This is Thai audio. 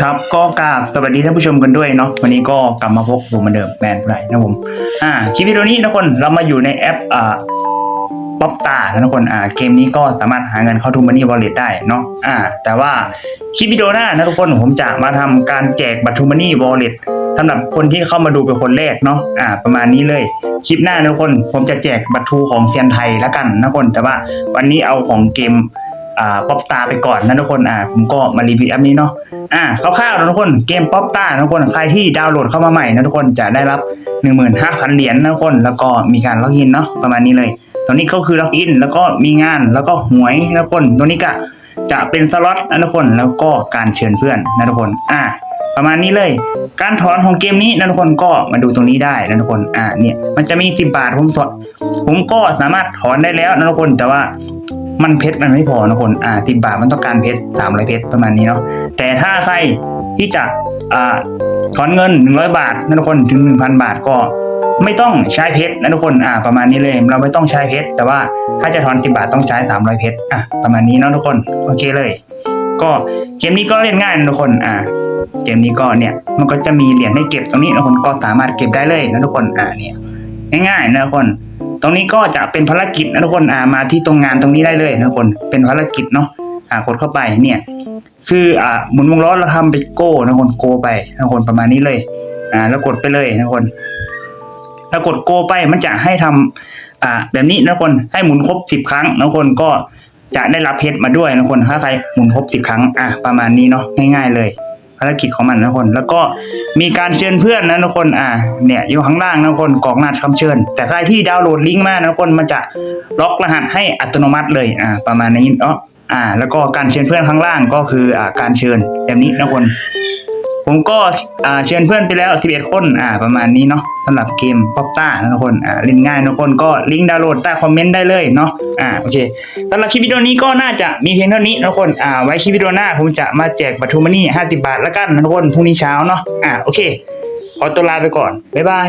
ครับก็กราบสวัสดีท่านผู้ชมกันด้วยเนาะวันนี้ก็กลับมาพบผมเหมือนเดิมแมนไรนะผมอ่าคลิปวิดีโอนี้ทุกคนเรามาอยู่ในแอปอ่าป๊อปตานะทุกคนอ่าเกมนี้ก็สามารถหาเงินเข้าทูมันนี่วอลเล็ตได้เนาะอ่า แต่ว่าคลิปวิดีโอหน้านะทุกคนผมจะมาทำการแจกบัตรทูมันนี่วอลเล็ตสำหรับคนที่เข้ามาดูเป็นคนแรกเนาะอ่า ประมาณนี้เลย คลิปหน้านะทุกคน ผมจะแจกบัตรทูของเซียนไทยแล้วกันนะทุกคนแต่ว่าวันนี้เอาของเกม อ่าป๊อปตาไปก่อนนะทุกคนอ่าผมก็มารีวิวแอปนี้เนาะอ่าคร่าวๆนะทุกคนเกมป๊อปตานะทุกคนใครที่ดาวน์โหลดเข้ามาใหม่นะทุกคนจะได้รับ 15,000 เหรียญนะทุกคน แล้วก็มีการล็อกอินเนาะประมาณนี้เลย ตอนนี้ก็คือล็อกอินแล้วก็มีงานแล้วก็หวยนะทุกคนตัวนี้ก็จะเป็นสล็อตนะทุกคนแล้วก็การเชิญเพื่อนนะทุกคนอ่าประมาณนี้เลย การถอนของเกมนี้นะทุกคนก็มาดูตรงนี้ได้นะทุกคน อ่า เนี่ย มันจะมี 10 บาทผมสด ผมก็สามารถถอนได้แล้วนะทุกคน แต่ว่า มันเพชรมันไม่พอนะคน อ่าสิบบาทมันต้องการเพชรสามร้อยเพชรประมาณนี้เนาะ แต่ถ้าใครที่จะอ่าถอนเงินหนึ่งร้อยบาทนะทุกคนถึงหนึ่งพันบาทก็ไม่ต้องใช้เพชรนะทุกคนอ่าประมาณนี้เลย เราไม่ต้องใช้เพชรแต่ว่าถ้าจะถอนสิบาทต้องใช้สามร้อยเพชรอะประมาณนี้เนาะทุกคนโอเคเลย ก็เกมนี้ก็เล่นง่ายนะทุกคนอ่าเกมนี้ก็เนี่ยมันก็จะมีเหรียญให้เก็บตรงนี้นะทุกคนก็สามารถเก็บได้เลยนะทุกคนอ่าเนี่ยง่ายๆนะทุกคน ตรงนี้ก็จะเป็นภารกิจนะทุกคนอ่ามาที่ตรงงานตรงนี้ได้เลยนะทุกคนเป็นภารกิจเนาะอ่ากดเข้าไปเนี่ยคืออ่าหมุนวงล้อแล้วทำไปโก้นะทุกคนโกไปนะทุกคนประมาณนี้เลยอ่าแล้วกดไปเลยนะทุกคนแล้วกดโกไปมันจะให้ทำอ่าแบบนี้นะทุกคนให้หมุนครบสิบครั้งนะทุกคนก็จะได้รับเพชรมาด้วยนะทุกคนถ้าใครหมุนครบสิบครั้งอะประมาณนี้เนาะง่าย ๆ เลยารกิจของมันนะคน แล้วก็มีการเชิญเพื่อนนะทุกคนอ่าเนี่ยอยู่ข้างล่างนะคนกรอกรหัสคำเชิญ แต่ใครที่ดาวน์โหลดลิงก์มานะคนมันจะล็อกรหัสให้อัตโนมัติเลยอ่าประมาณนี้เนาะอ่า แล้วก็การเชิญเพื่อนข้างล่างก็คืออ่าการเชิญแบบนี้นะคน ผมก็เชิญเพื่อนไปแล้ว 11 คนอ่าประมาณนี้เนาะสำหรับเกมป๊อปต้านะทุกคนอ่าเล่นง่ายนะทุกคนก็ลิงก์ดาวน์โหลดใต้คอมเมนต์ได้เลยเนาะอ่าโอเคสำหรับคลิปวิดีโอนี้ก็น่าจะมีเพียงเท่านี้นะทุกคนอ่าไว้คลิปวิดีโอหน้าผมจะมาแจกบัตรทูมานี่50 บาทละกันนะทุกคนพรุ่งนี้เช้าเนาะอ่าโอเคขอตัวลาไปก่อนบ๊ายบาย